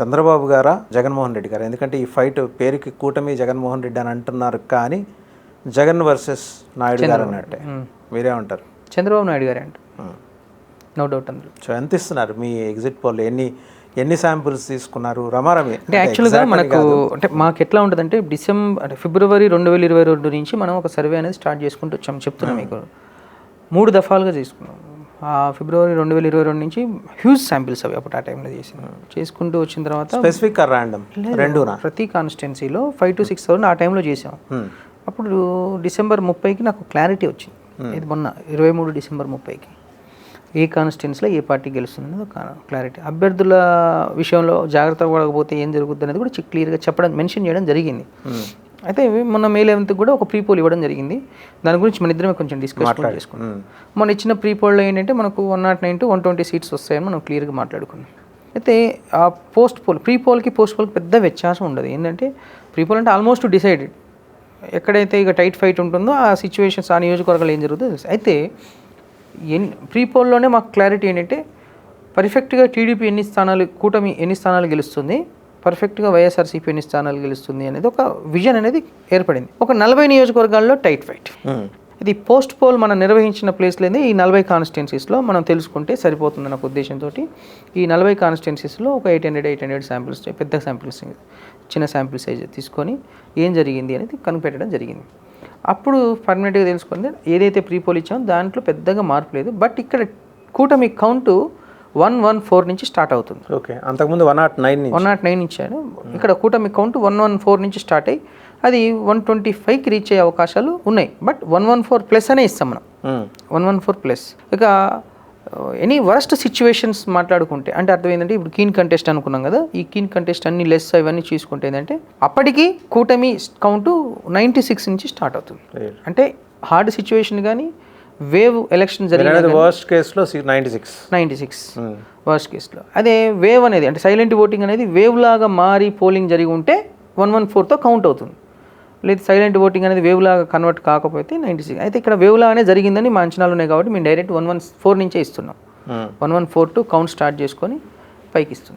చంద్రబాబు గారా? జగన్మోహన్ రెడ్డి గారా? ఎందుకంటే ఈ ఫైట్ పేరుకి కూటమి జగన్మోహన్ రెడ్డి అని అంటున్నారు కానీ జగన్ వర్సెస్ నాయుడు గారు అన్నట్టే. మీరేమంటారు చంద్రబాబు నాయుడు గారే అంట. నో డౌట్ అందులో. సో ఎంత ఇస్తున్నారు మీ ఎగ్జిట్ పోల్ ఎన్ని ఎన్ని శాంపుల్స్ తీసుకున్నారు? రమారమి అంటే యాక్చువల్గా మనకు అంటే మాకు ఎట్లా ఉంటుందంటే డిసెంబర్ అంటే ఫిబ్రవరి రెండు వేల ఇరవై రెండు నుంచి మనం ఒక సర్వే అనేది స్టార్ట్ చేసుకుంటూ వచ్చాం. చెప్తున్నాం మీకు. మూడు దఫాలుగా చేసుకున్నాం. ఆ ఫిబ్రవరి రెండు వేల ఇరవై రెండు నుంచి హ్యూజ్ శాంపిల్స్ అవి అప్పుడు ఆ టైంలో చేసినాం చేసుకుంటూ వచ్చిన తర్వాత స్పెసిఫిక్ ర్యాండమ్ రెండునా? ప్రతి కాన్స్టిట్యున్సీలో ఫైవ్ టు సిక్స్ థౌసండ్ ఆ టైంలో చేసాం. Hmm. అప్పుడు డిసెంబర్ ముప్పైకి నాకు క్లారిటీ వచ్చింది. ఇది మొన్న ఇరవై మూడు డిసెంబర్ ముప్పైకి. ఏ కాన్స్టిట్యున్సీలో ఏ పార్టీ గెలుస్తుంది అనేది ఒక క్లారిటీ అభ్యర్థుల విషయంలో జాగ్రత్త పడకపోతే ఏం జరుగుతుంది అనేది కూడా క్లియర్గా చెప్పడం మెన్షన్ చేయడం జరిగింది. అయితే మొన్న మే లెవెన్త్ కూడా ఒక ప్రీ పోల్ ఇవ్వడం జరిగింది. దాని గురించి మన ఇద్దరమే కొంచెం డిస్కస్ చేసుకున్నాం మొన్న ఇచ్చిన ప్రీ పోల్లో ఏంటంటే మనకు one nought nine to one twenty seats వస్తాయని మనం క్లియర్గా మాట్లాడుకున్నాం. అయితే ఆ పోస్ట్ పోల్ ప్రీ పోల్కి పోస్ట్ పోల్కి పెద్ద వ్యత్యాసం ఉండదు. ఏంటంటే ప్రీ పోల్ అంటే ఆల్మోస్ట్ డిసైడెడ్ ఎక్కడైతే ఇక టైట్ ఫైట్ ఉంటుందో ఆ సిచ్యువేషన్స్ ఆ నియోజకవర్గాలు ఏం జరుగుతుందో తెలుసు. అయితే ఎన్ ప్రీ పోల్లోనే మాకు క్లారిటీ ఏంటంటే పర్ఫెక్ట్గా టీడీపీ ఎన్ని స్థానాలు కూటమి ఎన్ని స్థానాలు గెలుస్తుంది పర్ఫెక్ట్గా వైఎస్ఆర్సీపీ ఎన్ని స్థానాలు గెలుస్తుంది అనేది ఒక విజన్ అనేది ఏర్పడింది. ఒక నలభై నియోజకవర్గాల్లో టైట్ ఫైట్ ఇది పోస్ట్ పోల్ మనం నిర్వహించిన ప్లేస్లోనే ఈ నలభై కాన్స్టిట్యున్సీస్లో మనం తెలుసుకుంటే సరిపోతుందన్న ఒక ఉద్దేశంతో ఈ నలభై కాన్స్టిట్యున్సీస్లో ఒక eight hundred eight hundred samples పెద్ద శాంపిల్స్ చిన్న శాంపిల్ సైజ్ తీసుకొని ఏం జరిగింది అనేది కనిపెట్టడం జరిగింది. అప్పుడు పర్మనెంట్గా తెలుసుకుంది ఏదైతే ప్రీ పోల్ ఇచ్చామో దాంట్లో పెద్దగా మార్పు లేదు. బట్ ఇక్కడ కూటమి కౌంటు వన్ వన్ ఫోర్ నుంచి స్టార్ట్ అవుతుంది. ఓకే అంతకుముందు one nought nine one nought nine ఇచ్చాను ఇక్కడ కూటమి కౌంట్ వన్ వన్ ఫోర్ నుంచి స్టార్ట్ అయ్యి అది వన్ ట్వంటీ ఫైవ్కి రీచ్ అయ్యే అవకాశాలు ఉన్నాయి. But one one four plus అనే ఇస్తాం మనం. వన్ వన్ ఫోర్ ప్లస్ ఇక ఎనీ వరస్ట్ సిచ్యువేషన్స్ మాట్లాడుకుంటే అంటే అర్థం ఏంటంటే ఇప్పుడు కీన్ కంటెస్ట్ అనుకున్నాం కదా ఈ కీన్ కంటెస్ట్ అన్ని లెస్ ఇవన్నీ చూసుకుంటే ఏంటంటే అప్పటికి కూటమి కౌంటు నైంటీ సిక్స్ నుంచి స్టార్ట్ అవుతుంది. అంటే హార్డ్ సిచ్యువేషన్ కానీ వేవ్ ఎలక్షన్ జరిగిన వర్స్ట్ కేసులో ninety six ninety six worst కేసులో అదే వేవ్ అనేది అంటే సైలెంట్ ఓటింగ్ అనేది వేవ్ లాగా మారి పోలింగ్ జరిగి ఉంటే వన్ వన్ ఫోర్తో కౌంట్ అవుతుంది. లేదు సైలెంట్ ఓటింగ్ అనేది వేవ్ లాగా కన్వర్ట్ కాకపోతే నైంటీ సిక్స్ అయితే ఇక్కడ వేవ్ లాగానే జరిగిందని మా అంచనాలు ఉన్నాయి కాబట్టి మేము డైరెక్ట్ వన్ వన్ ఫోర్ నుంచే ఇస్తున్నాం. One one four to count start చేసుకొని పైకి ఇస్తున్నాం.